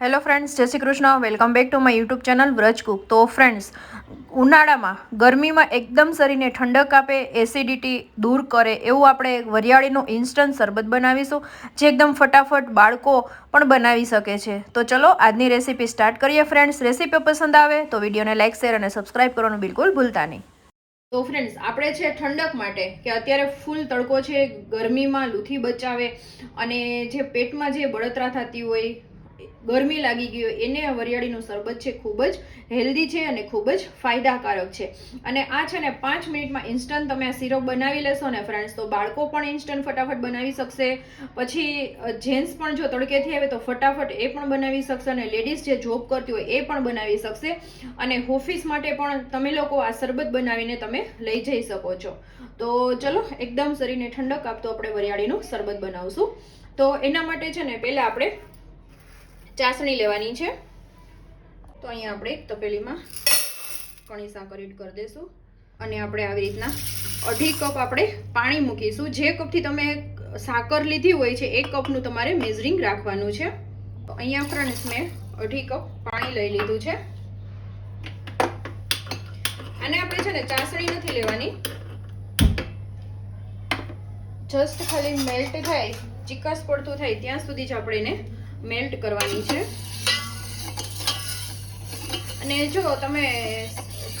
Hello friends Jai Shri Krishna. Welcome back to my YouTube channel Vraj cook તો friends ઉનાળામાં ગરમીમાં એકદમ શરીરને ઠંડક આપે એસિડિટી દૂર કરે, એવું આપણે વરિયાળીનું ઇન્સ્ટન્ટ શરબત બનાવીશું, જે એકદમ ફટાફટ બાળકો પણ બનાવી શકે છે. તો ચલો, આજની રેસીપી સ્ટાર્ટ કરીએ ફ્રેન્ડ્સ રેસીપી પસંદ આવે તો વિડીયોને લાઇક શેર અને સબસ્ક્રાઇબ કરવાનું બિલકુલ ભૂલતા નહીં. તો ફ્રેન્ડ્સ આપણે છે ઠંડક માટે, કે અત્યારે ફૂલ તડકો છે, ગરમીમાં લૂથી બચાવે અને જે પેટમાં જે બળતરા થતી હોય ગરમી લાગી ગઈ હોય, એને વરિયાળીનું શરબત છે ખૂબ જ હેલ્ધી છે અને ખૂબ જ ફાયદાકારક છે. અને આ છે ને પાંચ મિનિટમાં ઇન્સ્ટન્ટ તમે આ સિરપ બનાવી લેશો ને ફ્રેન્ડ્સ તો બાળકો પણ ઇન્સ્ટન્ટ ફટાફટ બનાવી શકશે. પછી જેન્ટ્સ પણ જો તડકેથી આવે તો ફટાફટ એ પણ બનાવી શકશે અને લેડીઝ જે જોબ કરતી હોય એ પણ બનાવી શકશે. અને ઓફિસ માટે પણ તમે લોકો આ શરબત બનાવીને તમે લઈ જઈ શકો છો. તો ચલો, એકદમ શરીરને ઠંડક આપતો આપણે વરિયાળીનું શરબત બનાવશું. તો એના માટે છે ને, પહેલાં આપણે ચાસણી લેવાની છે. તો અહીંયા આપણે તપેલીમાં કણી સાકર એડ કરી દઈશું અને આપણે આવી રીતના અઢી કપ આપણે પાણી મૂકીશું. જે કપથી તમે સાકર લીધી હોય છે એ કપનું તમારે મેઝરિંગ રાખવાનું છે. તો અહીંયા ફ્રેન્ડ્સ મેં અઢી કપ પાણી લઈ લીધું છે. અને આપણે છે ને ચાસણી નથી લેવાની. જસ્ટ ખાલી મેલ્ટ થાય, ચિકાસ પડતું થાય, ત્યાં સુધી જ આપણે એને મેલ્ટ કરવાની છે. અને જો તમે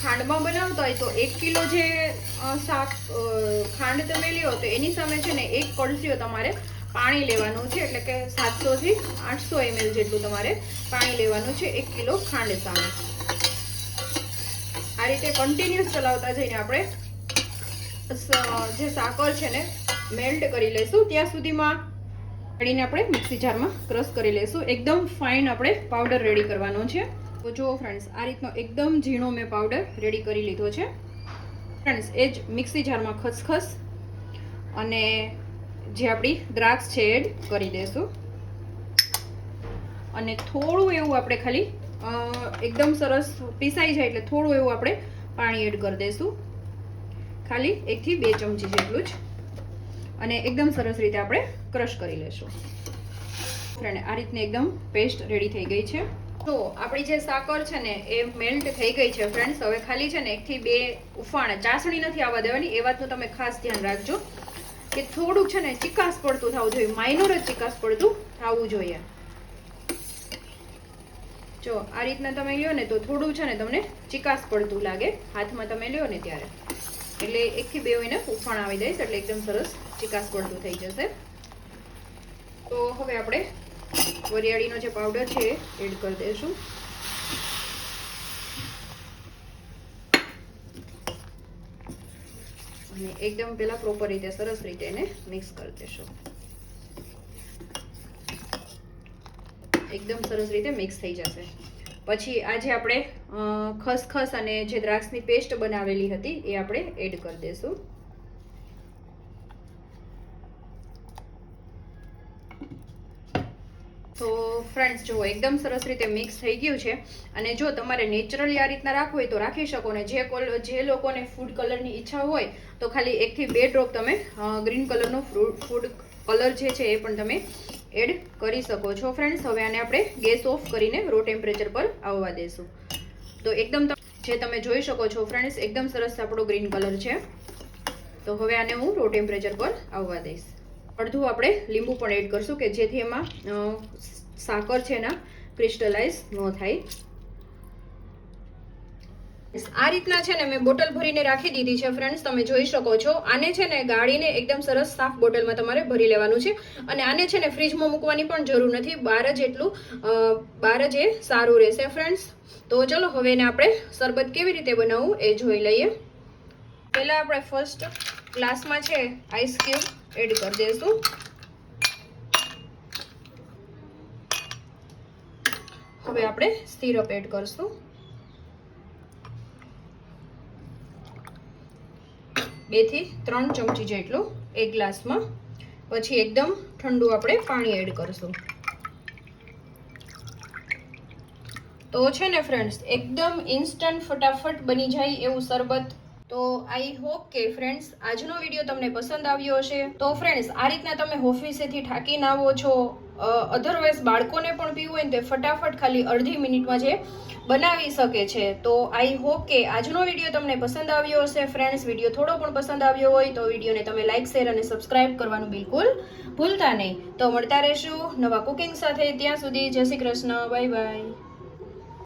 ખાંડમાં બનાવતા હોય તો એક કિલો જે શાક ખાંડ તમે લ્યો તો એની સામે છે ને એક કળસીઓ તમારે પાણી લેવાનું છે. એટલે કે સાતસોથી આઠસો એમએલ જેટલું તમારે પાણી લેવાનું છે એક કિલો ખાંડ સામે. આ રીતે કન્ટિન્યુઅસ ચલાવતા જઈને આપણે જે સાકર છે ને મેલ્ટ કરી લઈશું. ત્યાં સુધીમાં કાઢીને આપણે મિક્સી જારમાં ક્રશ કરી લઈશું. એકદમ ફાઇન આપણે પાવડર રેડી કરવાનો છે. તો જુઓ ફ્રેન્ડ્સ આ રીતનો એકદમ ઝીણો મેં પાવડર રેડી કરી લીધો છે. ફ્રેન્ડ્સ એ જ મિક્સી જારમાં ખસખસ અને જે આપણી દ્રાક્ષ છે એડ કરી દઈશું. અને થોડું એવું આપણે ખાલી એકદમ સરસ પીસાઈ જાય એટલે થોડું એવું આપણે પાણી એડ કરી દઈશું. ખાલી એકથી બે ચમચી જેટલું જ. અને એકદમ સરસ રીતે આપણે ક્રશ કરી લેશું. ફ્રેન્ડ આ રીતની એકદમ પેસ્ટ રેડી થઈ ગઈ છે. તો આપણી જે સાકર છે ને, એ મેલ્ટ થઈ ગઈ છે ફ્રેન્ડ્સ હવે ખાલી છે ને, એકથી બે ઉફાણ, ચાસણી નથી આવવા દેવાની. એ વાતનું તમે ખાસ ધ્યાન રાખજો કે થોડુંક છે ને, ચિકાસ પડતું થવું જોઈએ. માઇનોર જ ચિકાસ પડતું થવું જોઈએ. જો આ રીતના તમે લ્યો ને, તો થોડું છે ને, તમને ચિકાસ પડતું લાગે. હાથમાં તમે લ્યો ને ત્યારે. એટલે એકથી બે એને ઉફાણ આવી દઈશ એટલે એકદમ સરસ ચિકાસ પડતું થઈ જશે. તો હવે આપણે વરિયાળીનો જે પાવડર છે એડ કરી દઈશું. અને એકદમ પેલા પ્રોપર રીતે, સરસ રીતે એને મિક્સ કરી દેશું એકદમ સરસ રીતે મિક્સ થઈ જશે. પછી આજે આપણે ખસખસ અને જે દ્રાક્ષની પેસ્ટ બનાવેલી હતી એ આપણે એડ કરી દઈશું તો ફ્રેન્ડ્સ જુઓ એકદમ સરસ રીતે મિક્સ થઈ ગયું છે અને જો તમારે નેચરલી આ રીતના રાખવું હોય તો રાખી શકો ને જે કોલ, જે લોકોને ફૂડ કલરની ઈચ્છા હોય તો ખાલી એકથી બે ડ્રોપ તમે ગ્રીન કલરનો ફૂડ કલર જે છે એ પણ તમે એડ કરી શકો છો ફ્રેન્ડ્સ હવે આને આપણે ગેસ ઓફ કરીને રો ટેમ્પરેચર પર આવવા દેશું. તો એકદમ જે તમે જોઈ શકો છો ફ્રેન્ડ્સ એકદમ સરસ આપણો ગ્રીન કલર છે. તો હવે આને હું રો ટેમ્પરેચર પર આવવા દઈશ. અડધું આપણે લીંબુ પણ એડ કરશું કે જેથી એમાં સાકર છે એના ક્રિસ્ટલાઇઝ ન થાય. આ રીતના છે ને મેં બોટલ ભરીને રાખી દીધી છે ફ્રેન્ડ્સ તમે જોઈ શકો છો. આને છે ને ગાળીને એકદમ સરસ સાફ બોટલમાં તમારે ભરી લેવાનું છે. અને આને છે ને ફ્રીજમાં મૂકવાની પણ જરૂર નથી. બહાર જ એટલું બહાર જ એ સારું રહેશે ફ્રેન્ડ્સ તો ચલો, હવે એને આપણે શરબત કેવી રીતે બનાવવું એ જોઈ લઈએ. પહેલાં આપણે ફર્સ્ટ ગ્લાસમાં છે આઈસ એડ કરી દઈશું હવે આપણે સિરપ એડ કરશું. બેથી ત્રણ ચમચી જેટલું એક ગ્લાસમાં. પછી એકદમ ઠંડુ આપણે પાણી એડ કરશું. તો છે ને ફ્રેન્ડ્સ એકદમ ઇન્સ્ટન્ટ ફટાફટ બની જાય એવું શરબત. તો આઈ હોપ કે ફ્રેન્ડ્સ આજનો વીડિયો તમને પસંદ આવ્યો હશે. તો ફ્રેન્ડ્સ આ રીતના તમે ઓફિસેથી થાકીને આવો છો. અધરવાઇઝ બાળકોને પણ પીવું હોય ને તે ફટાફટ ખાલી અડધી મિનિટમાં જે બનાવી શકે છે. તો આઈ હોપ કે આજનો વીડિયો તમને પસંદ આવ્યો હશે. ફ્રેન્ડ્સ વીડિયો થોડો પણ પસંદ આવ્યો હોય તો વિડીયોને તમે લાઇક શેર અને સબસ્ક્રાઇબ કરવાનું બિલકુલ ભૂલતા નહીં. તો મળતા રહેશું નવા કુકિંગ સાથે. ત્યાં સુધી જય શ્રી કૃષ્ણ. Bye bye